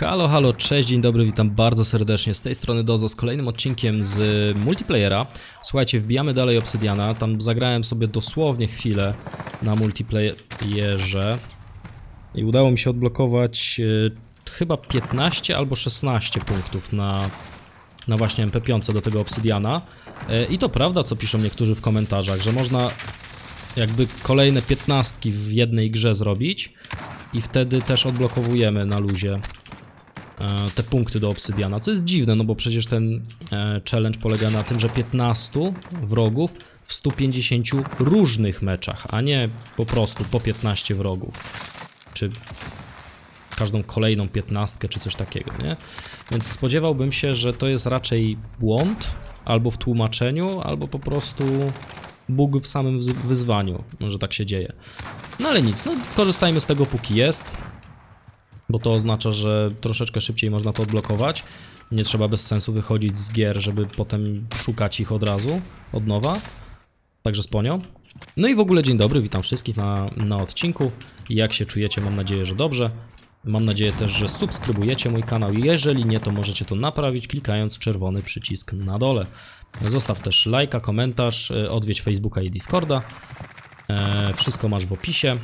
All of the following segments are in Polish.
Halo, halo, cześć, dzień dobry, witam bardzo serdecznie. Z tej strony Dozo z kolejnym odcinkiem z multiplayera. Słuchajcie, wbijamy dalej Obsydiana. Tam zagrałem sobie dosłownie chwilę na multiplayerze i udało mi się odblokować e, chyba 15 albo 16 punktów na, na właśnie MP5 do tego Obsydiana. E, I to prawda, co piszą niektórzy w komentarzach, że można jakby kolejne 15 w jednej grze zrobić i wtedy też odblokowujemy na luzie te punkty do obsydiana, co jest dziwne, no bo przecież ten e, challenge polega na tym, że 15 wrogów w 150 różnych meczach, a nie po prostu po 15 wrogów. Czy każdą kolejną 15 czy coś takiego, nie? Więc spodziewałbym się, że to jest raczej błąd albo w tłumaczeniu, albo po prostu bóg w samym wyzwaniu, że tak się dzieje. No ale nic, no korzystajmy z tego póki jest bo to oznacza, że troszeczkę szybciej można to odblokować. Nie trzeba bez sensu wychodzić z gier, żeby potem szukać ich od razu, od nowa. Także sponio. No i w ogóle dzień dobry, witam wszystkich na, na odcinku. Jak się czujecie? Mam nadzieję, że dobrze. Mam nadzieję też, że subskrybujecie mój kanał. Jeżeli nie, to możecie to naprawić klikając czerwony przycisk na dole. Zostaw też lajka, komentarz, y, odwiedź Facebooka i Discorda. E, wszystko masz w opisie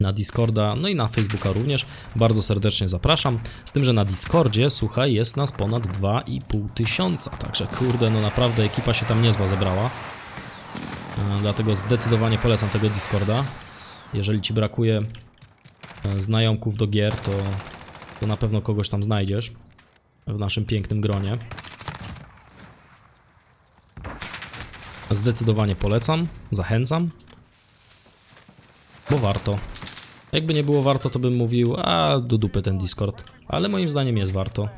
na Discorda, no i na Facebooka również. Bardzo serdecznie zapraszam. Z tym, że na Discordzie, słuchaj, jest nas ponad 2,5 tysiąca. Także kurde, no naprawdę ekipa się tam niezła zebrała. E, Dlatego zdecydowanie polecam tego Discorda. Jeżeli ci brakuje e, znajomków do gier, to, to na pewno kogoś tam znajdziesz w naszym pięknym gronie. Zdecydowanie polecam, zachęcam, bo warto. Jakby nie było warto, to bym mówił, a do dupy ten Discord. Ale moim zdaniem jest warto.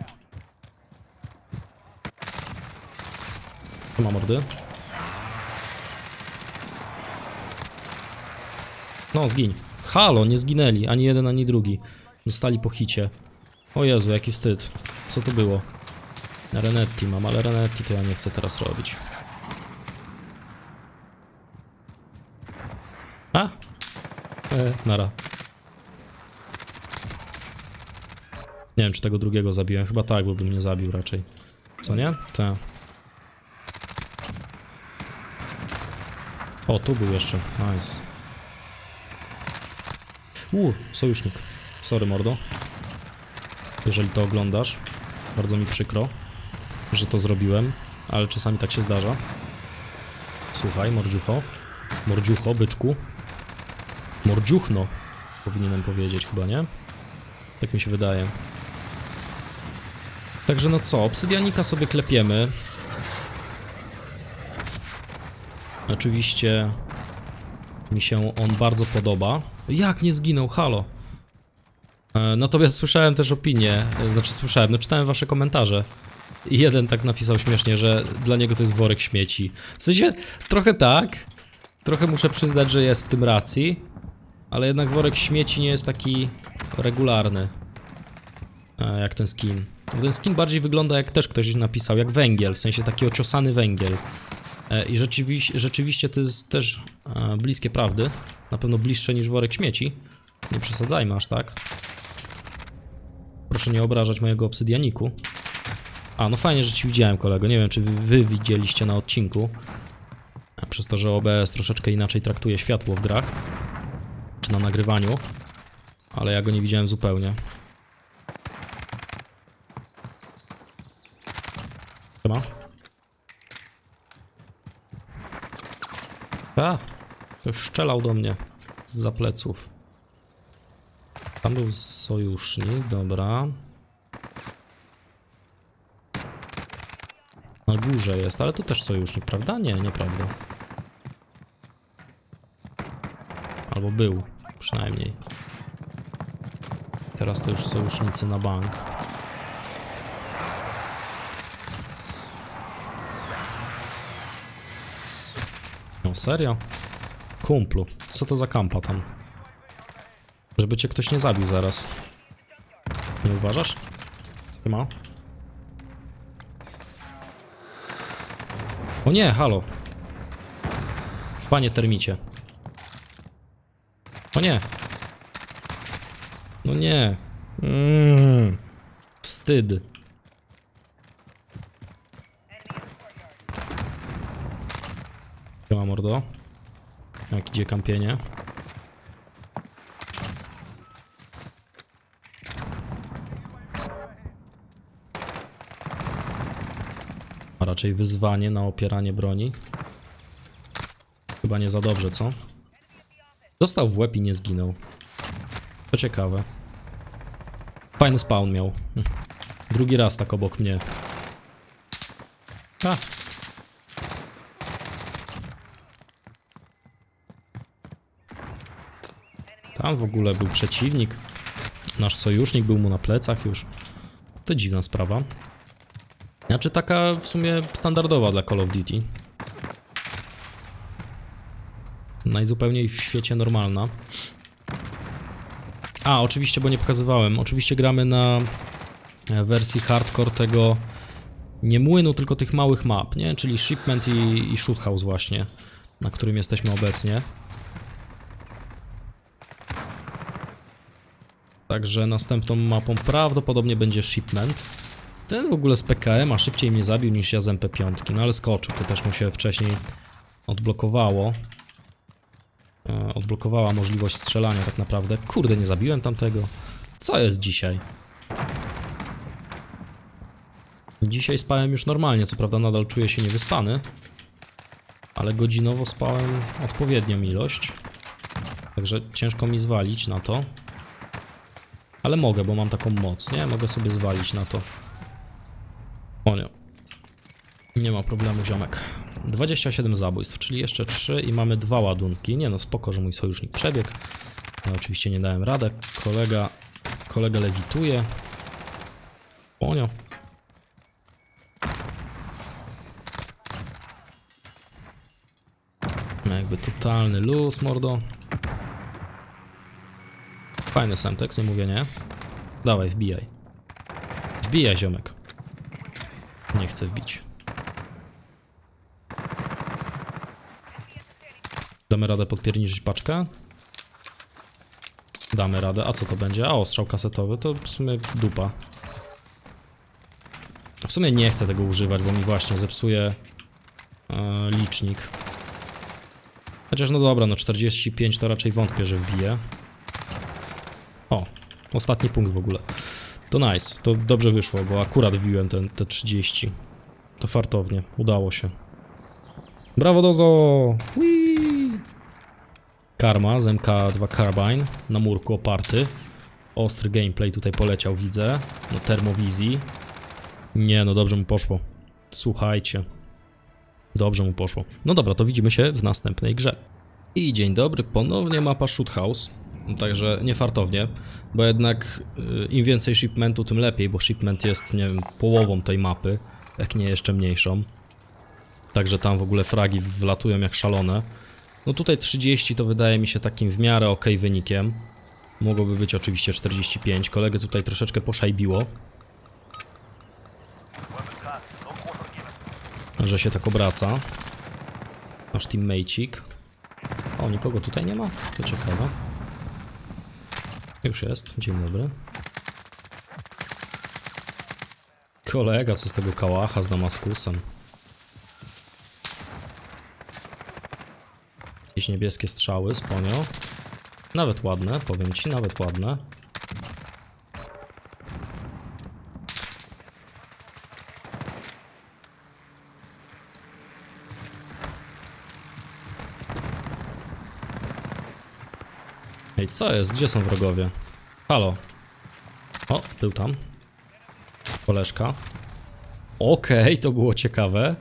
Ma mordy. No, zgiń. Halo, nie zginęli. Ani jeden, ani drugi. Dostali po hicie. O Jezu, jaki wstyd. Co to było? Renetti mam, ale Renetti to ja nie chcę teraz robić. A? E, nara. Nie wiem, czy tego drugiego zabiłem. Chyba tak, bo bym nie zabił raczej. Co nie? Tak. O, tu był jeszcze. Nice. Uuu, sojusznik. Sorry, mordo. Jeżeli to oglądasz. Bardzo mi przykro, że to zrobiłem, ale czasami tak się zdarza. Słuchaj, mordziucho. Mordziucho, byczku. Mordziuchno. Powinienem powiedzieć chyba, nie? Tak mi się wydaje. Także no co, obsydianika sobie klepiemy. Oczywiście mi się on bardzo podoba. Jak nie zginął, halo? E, Natomiast słyszałem też opinię, e, znaczy słyszałem, no czytałem wasze komentarze. I jeden tak napisał śmiesznie, że dla niego to jest worek śmieci. W sensie, trochę tak, trochę muszę przyznać, że jest w tym racji, ale jednak worek śmieci nie jest taki regularny e, jak ten skin. Ten skin bardziej wygląda jak też ktoś napisał, jak węgiel, w sensie taki ociosany węgiel. E, I rzeczywiście, rzeczywiście to jest też e, bliskie prawdy. Na pewno bliższe niż worek śmieci. Nie przesadzajmy aż tak. Proszę nie obrażać mojego obsydianiku. A, no fajnie, że ci widziałem, kolego. Nie wiem, czy wy, widzieliście na odcinku. Przez to, że OBS troszeczkę inaczej traktuje światło w grach. Na nagrywaniu. Ale ja go nie widziałem zupełnie. Siema. A, ktoś szczelał do mnie z pleców. Tam był sojusznik, dobra. Na górze jest, ale tu też sojusznik, prawda? Nie, nieprawda. Albo był, przynajmniej. Teraz to już sojusznicy na bank. No serio? Kumplu, co to za kampa tam? Żeby cię ktoś nie zabił zaraz. Nie uważasz? Chyba. O nie, halo. Panie termicie. O nie. No nie. Mm. Wstyd. Siema mordo. Jak idzie kampienie? A raczej wyzwanie na opieranie broni. Chyba nie za dobrze, co? Dostał w łeb i nie zginął. To ciekawe. Fajny spawn miał. Drugi raz tak obok mnie. A. Tam w ogóle był przeciwnik. Nasz sojusznik był mu na plecach już. To dziwna sprawa. Znaczy taka w sumie standardowa dla Call of Duty. Najzupełniej w świecie normalna. A, oczywiście, bo nie pokazywałem. Oczywiście gramy na e, wersji hardcore tego nie młynu, tylko tych małych map, nie? Czyli Shipment i, i Shoot House właśnie, na którym jesteśmy obecnie. Także następną mapą prawdopodobnie będzie Shipment. Ten w ogóle z PKM, a szybciej mnie zabił niż ja z MP5, no ale skoczył, to też mu się wcześniej odblokowało. E, odblokowała możliwość strzelania tak naprawdę. Kurde, nie zabiłem tamtego. Co jest dzisiaj? Dzisiaj spałem już normalnie, co prawda nadal czuję się niewyspany. Ale godzinowo spałem odpowiednią ilość. Także ciężko mi zwalić na to. Ale mogę, bo mam taką moc, nie? Mogę sobie zwalić na to. O nie. Nie ma problemu, ziomek. 27 zabójstw, czyli jeszcze 3 i mamy dwa ładunki. Nie no, spoko, że mój sojusznik przebiegł. Ja oczywiście nie dałem radę. Kolega, kolega lewituje. Ponio. No Jakby totalny luz, mordo. Fajny Semtex, nie mówię nie. Dawaj, wbijaj. Wbijaj, ziomek. Nie chcę wbić. Damy radę podpierniczyć paczkę? Damy radę. A co to będzie? A, ostrzał kasetowy, to w sumie dupa. W sumie nie chcę tego używać, bo mi właśnie zepsuje e, licznik. Chociaż no dobra, no 45 to raczej wątpię, że wbije. O, ostatni punkt w ogóle. To nice, to dobrze wyszło, bo akurat wbiłem ten, te 30. To fartownie, udało się. Brawo Dozo! Whee! Karma z MK2 Carbine na murku oparty. Ostry gameplay tutaj poleciał, widzę. No termowizji. Nie, no dobrze mu poszło. Słuchajcie. Dobrze mu poszło. No dobra, to widzimy się w następnej grze. I dzień dobry, ponownie mapa Shoot House. Także nie fartownie, bo jednak y, im więcej shipmentu, tym lepiej, bo shipment jest, nie wiem, połową tej mapy, jak nie jeszcze mniejszą. Także tam w ogóle fragi wlatują jak szalone. No tutaj 30 to wydaje mi się takim w miarę ok wynikiem. Mogłoby być oczywiście 45. Kolegę tutaj troszeczkę poszajbiło. Że się tak obraca. Nasz teammate'ik. O, nikogo tutaj nie ma? To ciekawe. Już jest. Dzień dobry. Kolega, co z tego kałacha z Damaskusem? Niebieskie strzały, sponio. Nawet ładne, powiem ci, nawet ładne. Ej, co jest? Gdzie są wrogowie? Halo. O, był tam. Koleżka. Okej, to było ciekawe.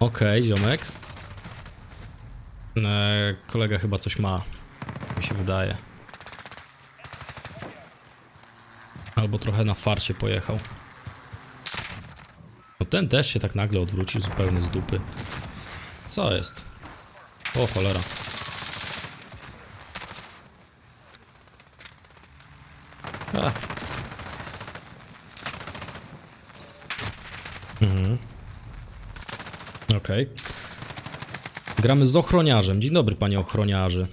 Okej, ziomek. Eee, kolega chyba coś ma. Mi się wydaje. Albo trochę na farcie pojechał. No ten też się tak nagle odwrócił zupełnie z dupy. Co jest? O cholera. Mhm. Okej. Gramy z ochroniarzem. Dzień dobry, panie ochroniarzy.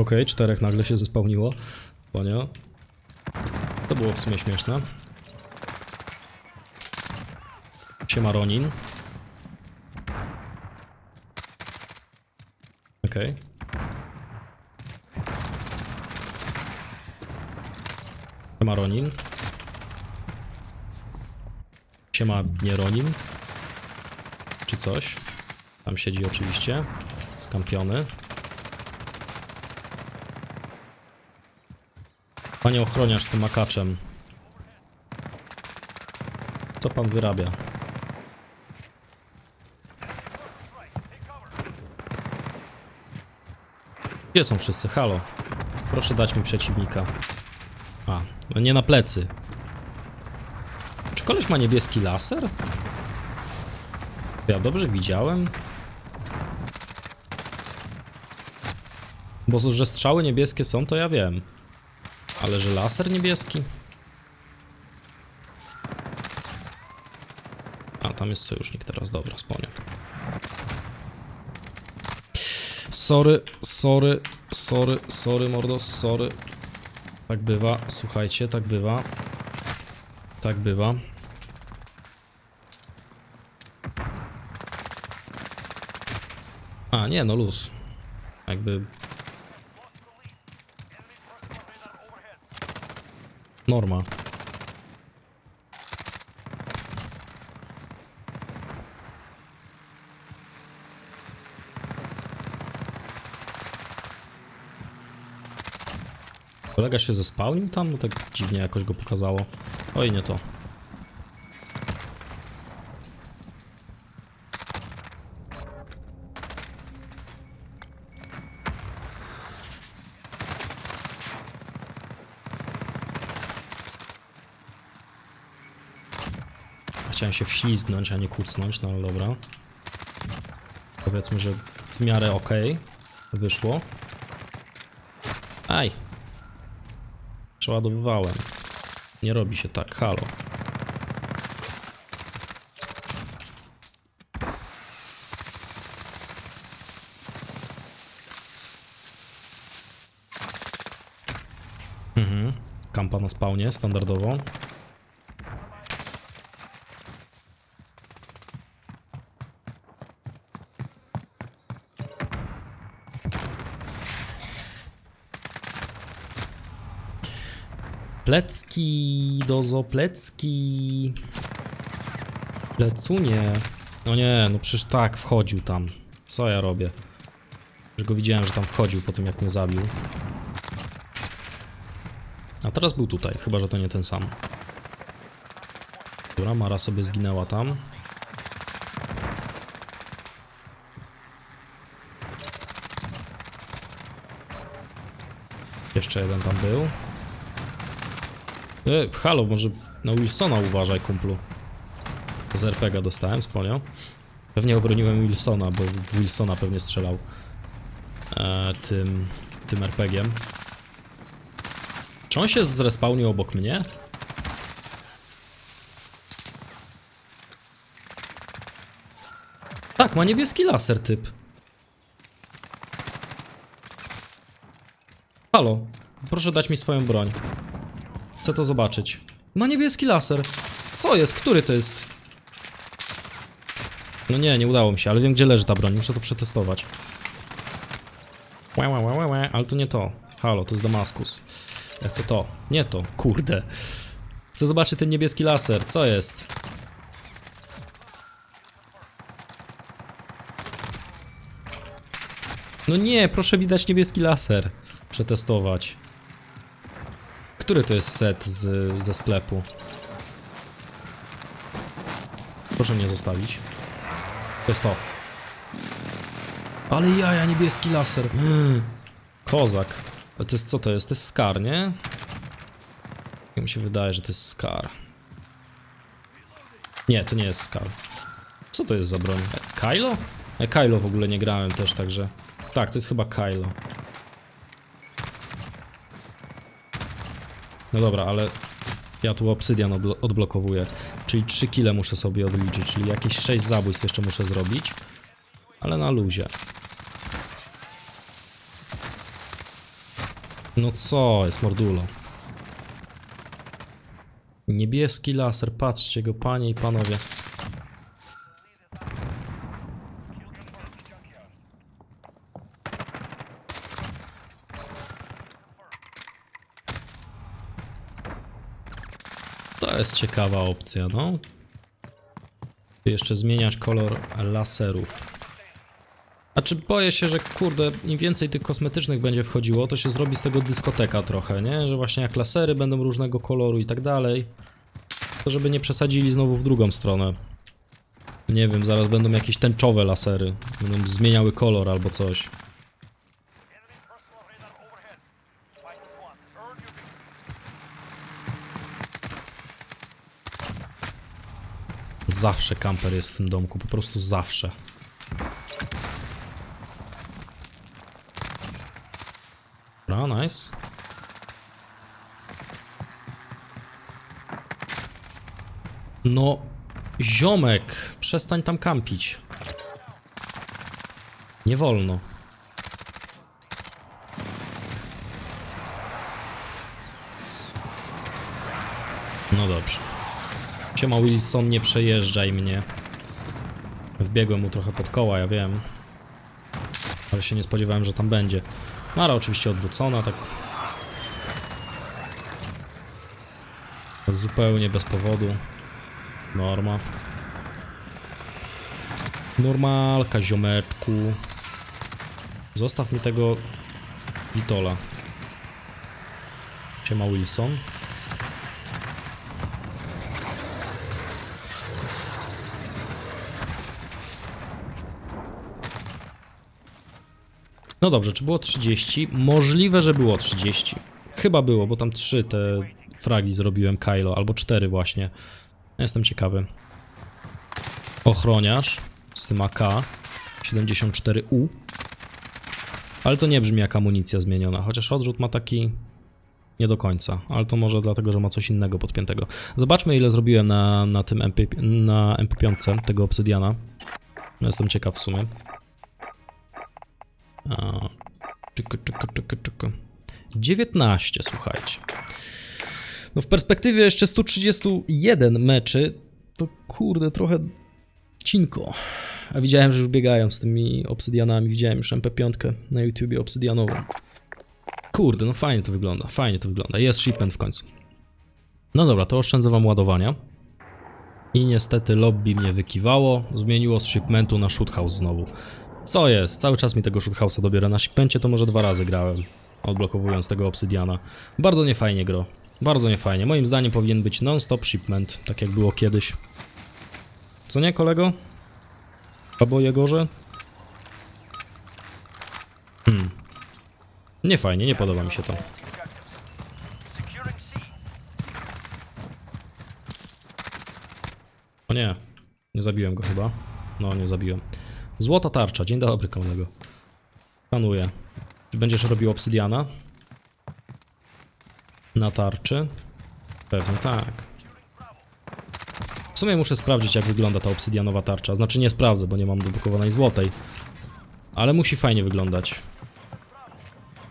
Okej, czterech nagle się zespełniło. Ponia. To było w sumie śmieszne. Siema Ronin. Okej. Siema Ronin. Siema nie Ronin. Czy coś. Tam siedzi oczywiście. Skampiony. Panie ochroniarz z tym makaczem. Co pan wyrabia? Gdzie są wszyscy? Halo. Proszę dać mi przeciwnika. A, no nie na plecy. Koleś ma niebieski laser? Ja dobrze widziałem? Bo że strzały niebieskie są, to ja wiem. Ale że laser niebieski? A, tam jest sojusznik teraz, dobra, sponię. Sorry, sorry, sorry, sorry, mordo, sorry. Tak bywa, słuchajcie, tak bywa. Tak bywa. Nie, no luz. Jakby... Norma. Kolega się zespałnił tam? No tak dziwnie jakoś go pokazało. Oj, nie to. Chciałem się wślizgnąć, a nie kucnąć, no ale dobra. Powiedzmy, że w miarę ok wyszło. Aj! Przeładowywałem. Nie robi się tak, halo. Mhm. Kampa na spawnie, standardowo. Plecki, dozo, plecki. Plecunie. No nie, no przecież tak, wchodził tam. Co ja robię? Że go widziałem, że tam wchodził po tym, jak mnie zabił. A teraz był tutaj, chyba, że to nie ten sam. Dobra, Mara sobie zginęła tam. Jeszcze jeden tam był. E, halo, może na Wilsona uważaj, kumplu. Z RPGa dostałem, spolio. Pewnie obroniłem Wilsona, bo Wilsona pewnie strzelał e, tym, tym RPG-iem. Czy on się zrespawnił obok mnie? Tak, ma niebieski laser typ. Halo, proszę dać mi swoją broń. Chcę to zobaczyć. Ma niebieski laser. Co jest? Który to jest? No nie, nie udało mi się, ale wiem gdzie leży ta broń. Muszę to przetestować. Łe, łe, łe, łe, ale to nie to. Halo, to jest Damaskus. Ja chcę to. Nie to. Kurde. Chcę zobaczyć ten niebieski laser. Co jest? No nie, proszę mi dać niebieski laser. Przetestować. Który to jest set z, ze sklepu? Proszę mnie zostawić. To jest to. Ale jaja, niebieski laser. Kozak. To jest co to jest? To jest Scar, nie? Jak mi się wydaje, że to jest Scar. Nie, to nie jest Scar. Co to jest za broń? Kylo? E, Kylo w ogóle nie grałem też, także... Tak, to jest chyba Kylo. No dobra, ale ja tu obsydian odblo- odblokowuję. Czyli 3 kile muszę sobie odliczyć, czyli jakieś 6 zabójstw jeszcze muszę zrobić. Ale na luzie. No co jest, mordulo? Niebieski laser, patrzcie go, panie i panowie. Jest ciekawa opcja, no. Tu Jeszcze zmieniać kolor laserów. A czy boję się, że kurde, im więcej tych kosmetycznych będzie wchodziło, to się zrobi z tego dyskoteka trochę, nie? Że właśnie jak lasery będą różnego koloru i tak dalej, to żeby nie przesadzili znowu w drugą stronę. Nie wiem, zaraz będą jakieś tęczowe lasery, będą zmieniały kolor albo coś. Zawsze kamper jest w tym domku, po prostu zawsze. Dobra, nice. No, ziomek, przestań tam kampić. Nie wolno. No dobrze. Siema Wilson, nie przejeżdżaj mnie. Wbiegłem mu trochę pod koła, ja wiem. Ale się nie spodziewałem, że tam będzie. Mara oczywiście odwrócona, tak. Zupełnie bez powodu. Norma. Normalka, ziomeczku. Zostaw mi tego Witola. Siema Wilson. No dobrze, czy było 30? Możliwe, że było 30. Chyba było, bo tam 3 te fragi zrobiłem Kylo, albo 4 właśnie. Jestem ciekawy. Ochroniarz z tym AK 74U. Ale to nie brzmi jak amunicja zmieniona, chociaż odrzut ma taki nie do końca, ale to może dlatego, że ma coś innego podpiętego. Zobaczmy ile zrobiłem na, na tym MP, na MP5 tego obsydiana. Jestem ciekaw w sumie. A, Czyka, czyka, czyka, czyka. 19, słuchajcie. No w perspektywie jeszcze 131 meczy, to kurde, trochę cinko. A widziałem, że już biegają z tymi obsydianami, widziałem już MP5 na YouTubie obsydianową. Kurde, no fajnie to wygląda, fajnie to wygląda. Jest shipment w końcu. No dobra, to oszczędzę wam ładowania. I niestety lobby mnie wykiwało, zmieniło z shipmentu na shoot house znowu. Co jest? Cały czas mi tego shoot house'a dobiera. Na shipmencie to może dwa razy grałem, odblokowując tego obsydiana. Bardzo niefajnie gro. Bardzo niefajnie. Moim zdaniem powinien być non-stop shipment, tak jak było kiedyś. Co nie, kolego? Albo Jegorze? Hmm. Nie fajnie, nie podoba mi się to. O nie, nie zabiłem go chyba. No, nie zabiłem. Złota tarcza, dzień dobry kolego. Planuję. Czy będziesz robił obsydiana? Na tarczy? Pewnie tak. W sumie muszę sprawdzić jak wygląda ta obsydianowa tarcza. Znaczy nie sprawdzę, bo nie mam dedukowanej złotej. Ale musi fajnie wyglądać.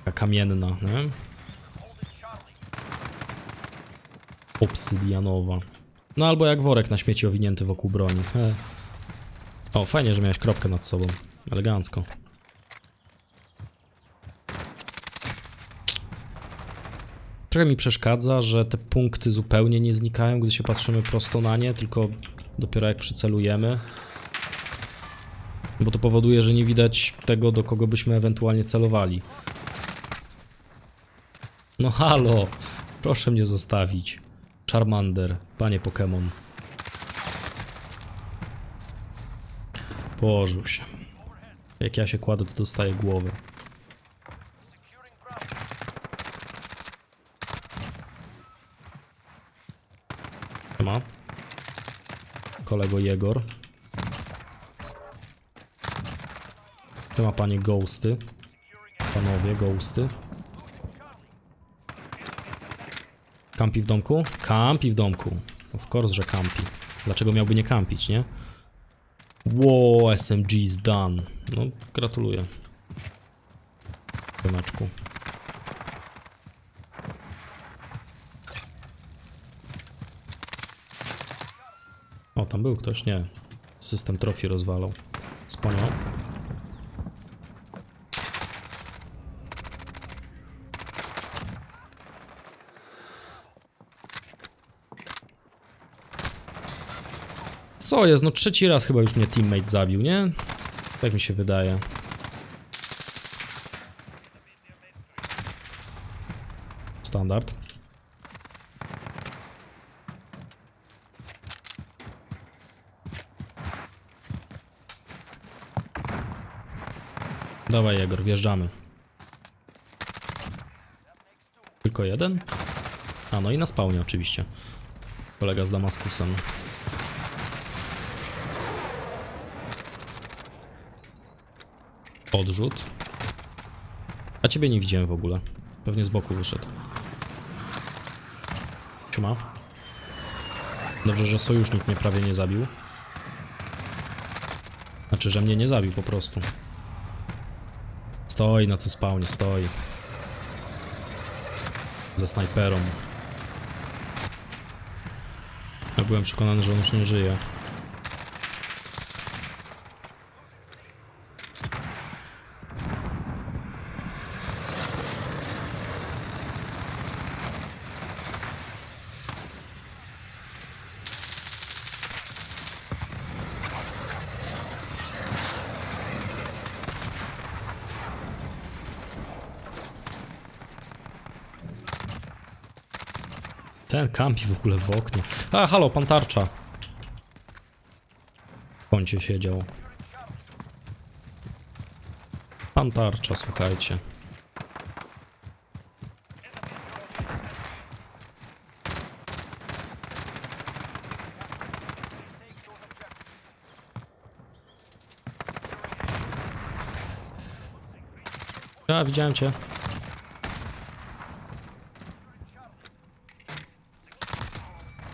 Taka kamienna, nie? Obsydianowa. No albo jak worek na śmieci owinięty wokół broni. E. O, fajnie, że miałeś kropkę nad sobą. Elegancko. Trochę mi przeszkadza, że te punkty zupełnie nie znikają, gdy się patrzymy prosto na nie, tylko dopiero jak przycelujemy. Bo to powoduje, że nie widać tego, do kogo byśmy ewentualnie celowali. No halo, proszę mnie zostawić. Charmander, panie Pokémon. Położył się. Jak ja się kładę, to dostaję głowę. Ma. Kolego Jegor. Tu ma panie Ghosty. Panowie Ghosty. Kampi w domku? Kampi w domku. Of course, że kampi. Dlaczego miałby nie kampić, nie? Wow, SMG is done. No, gratuluję. Pioneczku. O, tam był ktoś, nie. System trofi rozwalał. Wspaniał. Co jest? No trzeci raz chyba już mnie teammate zabił, nie? Tak mi się wydaje. Standard. Dawaj Jegor, wjeżdżamy. Tylko jeden? A no i na spawnie oczywiście. Kolega z Damaskusem. Odrzut. A ciebie nie widziałem w ogóle. Pewnie z boku wyszedł. Siema. Dobrze, że sojusznik mnie prawie nie zabił. Znaczy, że mnie nie zabił po prostu. Stoi na tym spawnie, stoi. Ze snajperą. Ja byłem przekonany, że on już nie żyje. Ten kampi w ogóle w oknie. A, halo, pan tarcza. W kącie siedział. Pan tarcza, słuchajcie. A, widziałem cię.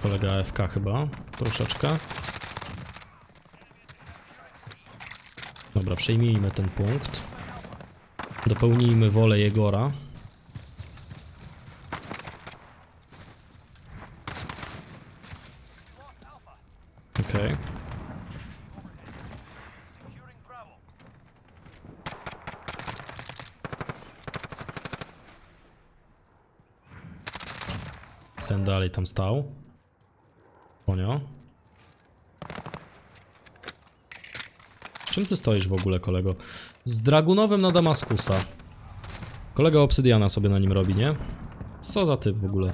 Kolega AFK chyba, troszeczkę. Dobra, przejmijmy ten punkt. Dopełnijmy wolę Jegora. Okej. Ten dalej tam stał. Konio. Z czym ty stoisz w ogóle, kolego? Z Dragunowym na Damaskusa. Kolega Obsydiana sobie na nim robi, nie? Co za typ w ogóle?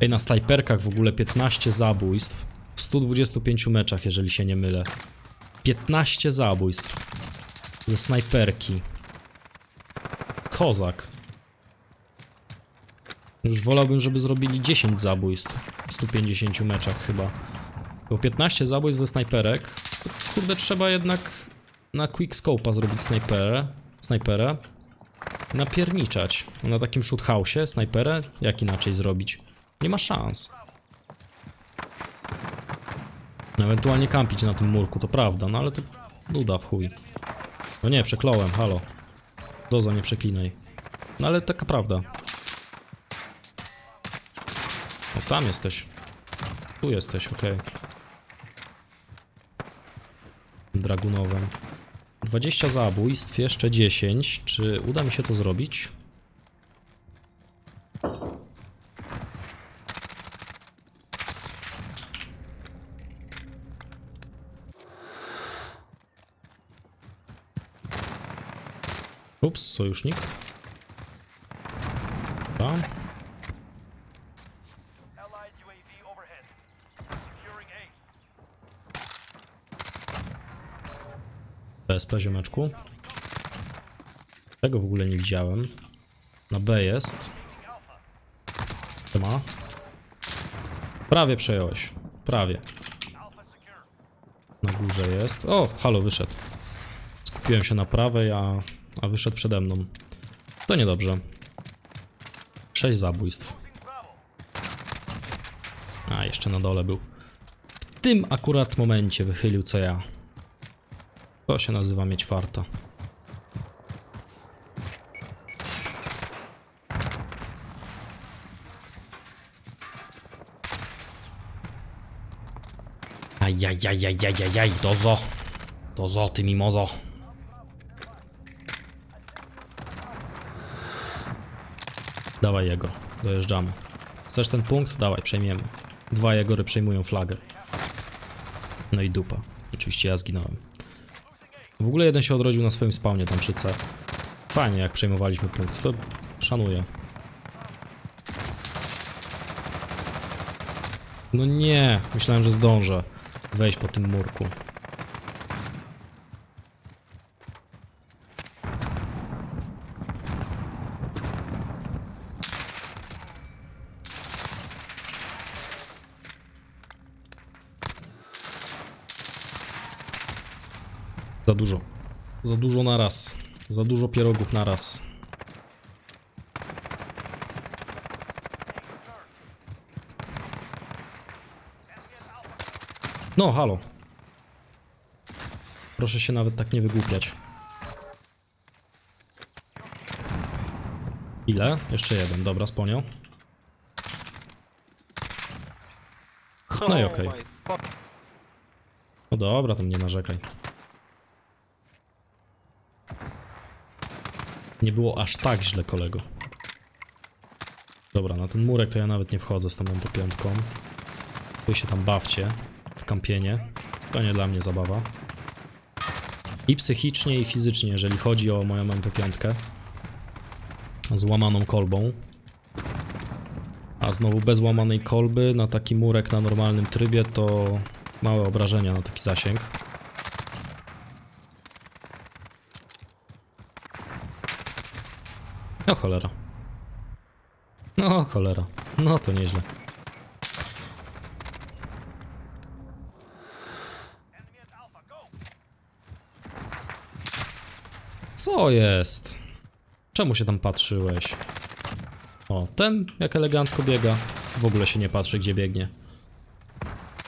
Ej, na snajperkach w ogóle 15 zabójstw. W 125 meczach, jeżeli się nie mylę. 15 zabójstw. Ze snajperki. Kozak. Już wolałbym, żeby zrobili 10 zabójstw w 150 meczach chyba. Bo 15 zabójstw ze snajperek. Kurde, trzeba jednak na quickscope'a zrobić snajperę. Snajperę. Napierniczać. Na takim shoot house'ie snajperę? Jak inaczej zrobić? Nie ma szans. Ewentualnie kampić na tym murku, to prawda, no ale to nuda w chuj. No nie, przekląłem, halo. Dozo, nie przeklinaj. No ale taka prawda. O, tam jesteś. Tu jesteś, okej. Dragunowem. 20 zabójstw, jeszcze 10. Czy uda mi się to zrobić? Ups, sojusznik. A. PSP ziomeczku. Tego w ogóle nie widziałem. Na B jest. Ma. Prawie przejąłeś. Prawie. Na górze jest. O, halo, wyszedł. Skupiłem się na prawej, a, a wyszedł przede mną. To niedobrze. Sześć zabójstw. A, jeszcze na dole był. W tym akurat momencie wychylił co ja. To się nazywa mieć farta. Ajajajajajajaj, dozo. Dozo, ty mimozo. Dawaj jego, dojeżdżamy. Chcesz ten punkt? Dawaj, przejmiemy. Dwa Jagory przejmują flagę. No i dupa. Oczywiście ja zginąłem. W ogóle jeden się odrodził na swoim spawnie tam przy C. Fajnie jak przejmowaliśmy punkt, to szanuję. No nie, myślałem, że zdążę wejść po tym murku. Dużo. Za dużo na raz. Za dużo pierogów na raz. No, halo. Proszę się nawet tak nie wygłupiać. Ile? Jeszcze jeden, dobra, sponią. No i okej. No dobra, tam nie narzekaj. Nie było aż tak źle, kolego. Dobra, na ten murek to ja nawet nie wchodzę z tą MP5. Wy się tam bawcie w kampienie. To nie dla mnie zabawa. I psychicznie, i fizycznie, jeżeli chodzi o moją MP5. Z łamaną kolbą. A znowu bez łamanej kolby na taki murek na normalnym trybie to małe obrażenia na taki zasięg. No cholera. No cholera. No to nieźle. Co jest? Czemu się tam patrzyłeś? O, ten jak elegancko biega. W ogóle się nie patrzy, gdzie biegnie.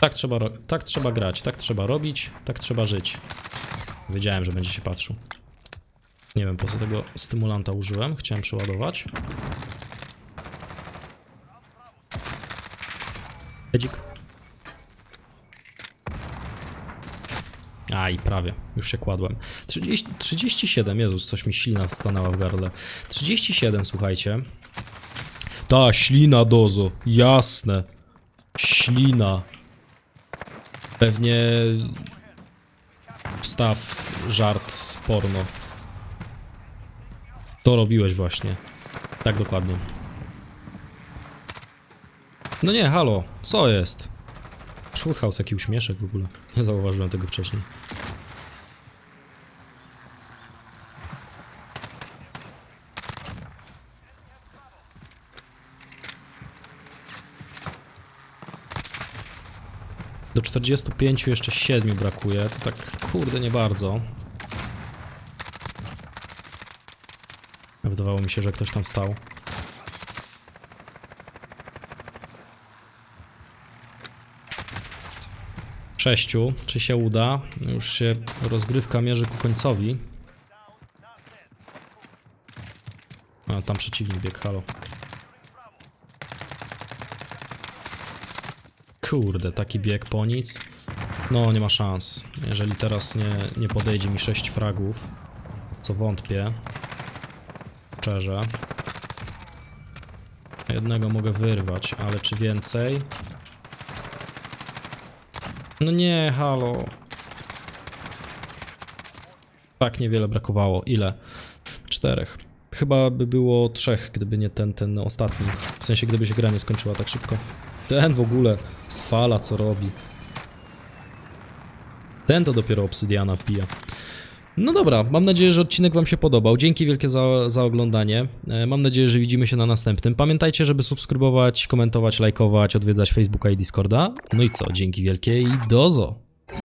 Tak trzeba, tak trzeba grać, tak trzeba robić, tak trzeba żyć. Wiedziałem, że będzie się patrzył. Nie wiem po co tego stymulanta użyłem. Chciałem przeładować. Edzik. A i prawie, już się kładłem. 30, 37, Jezus, coś mi ślina stanęła w gardle. 37, słuchajcie. Ta, ślina dozo, jasne. Ślina. Pewnie wstaw żart porno. To robiłeś właśnie. Tak dokładnie. No nie, halo, co jest? Shoothouse, jaki uśmieszek w ogóle. Nie zauważyłem tego wcześniej. Do 45 jeszcze 7 brakuje, to tak kurde nie bardzo. Wydawało mi się, że ktoś tam stał. Sześciu, czy się uda? Już się rozgrywka mierzy ku końcowi. A, tam przeciwnik bieg, halo. Kurde, taki bieg po nic. No, nie ma szans. Jeżeli teraz nie, nie podejdzie mi 6 fragów, co wątpię. Szczerze. Jednego mogę wyrwać, ale czy więcej? No nie, halo. Tak niewiele brakowało. Ile? Czterech. Chyba by było trzech, gdyby nie ten, ten ostatni. W sensie, gdyby się gra nie skończyła tak szybko. Ten w ogóle z fala co robi. Ten to dopiero obsydiana wbija. No dobra, mam nadzieję, że odcinek Wam się podobał. Dzięki wielkie za, za oglądanie. E, Mam nadzieję, że widzimy się na następnym. Pamiętajcie, żeby subskrybować, komentować, lajkować, odwiedzać Facebooka i Discorda. No i co, dzięki wielkie i dozo!